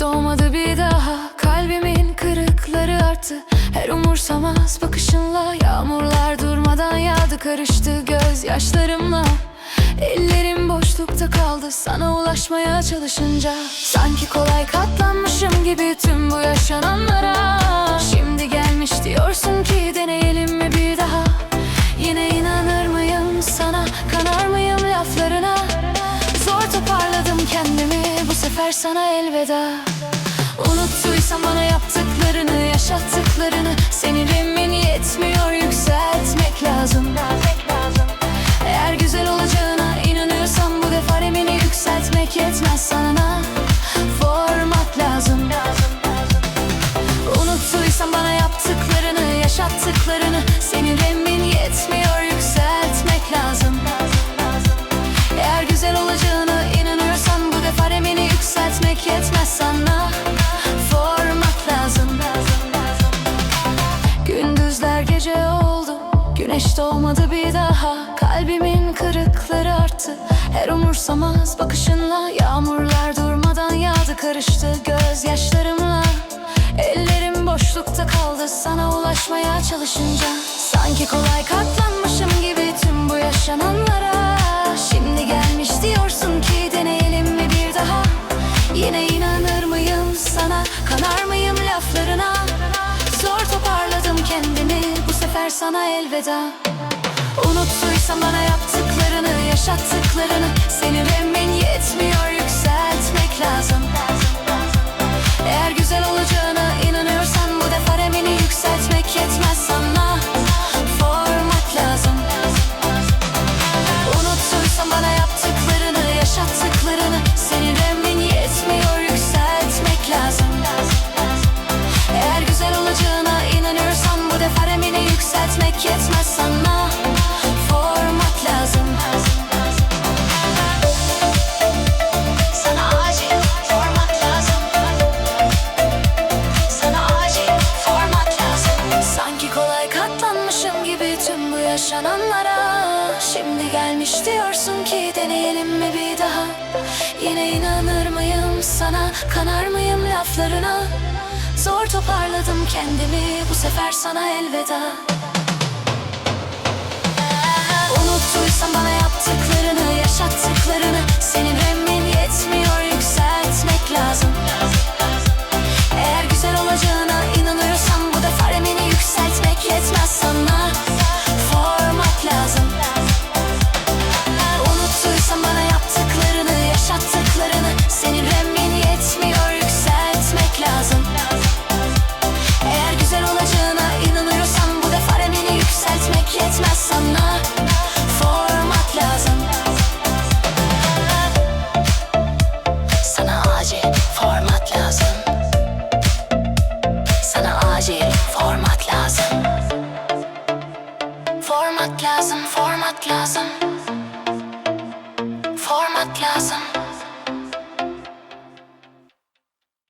doğmadı bir daha. Kalbimin kırıkları arttı. Her umursamaz bakışınla Yağmurlar durmadan yağdı karıştı gözyaşlarımla. Ellerim boşlukta kaldı sana ulaşmaya çalışınca. Sanki kolay katlanmışım gibi tüm bu yaşananlara sana elveda. Unuttuysan bana yaptıklarını yaşattıklarını Sinirimin yetmiyor yükseltmek lazım. Eğer güzel olacağına inanıyorsan bu defa remini yükseltmek yetmez sana. Format lazım. Unuttuysan bana yaptıklarını yaşattıklarını Senin remin Gündüzler gece oldu. Güneş doğmadı bir daha. Kalbimin kırıkları arttı. Her umursamaz bakışınla Yağmurlar durmadan yağdı karıştı gözyaşlarımla. Ellerim boşlukta kaldı sana ulaşmaya çalışınca. Sanki kolay katlanmışım gibi tüm bu yaşananlara. Şimdi gelmiş sefer sana elveda. Unuttuysan bana yaptıklarını yaşattıklarını Senin emin tüm bu yaşananlara Şimdi gelmiş diyorsun ki deneyelim mi bir daha? Yine inanır mıyım sana kanar mıyım laflarına? Zor toparladım kendimi bu sefer sana elveda. Unuttuysan bana yaptıklarını yaşattıklarını Senin remin acil format lazım. Format lazım, format lazım. Format lazım.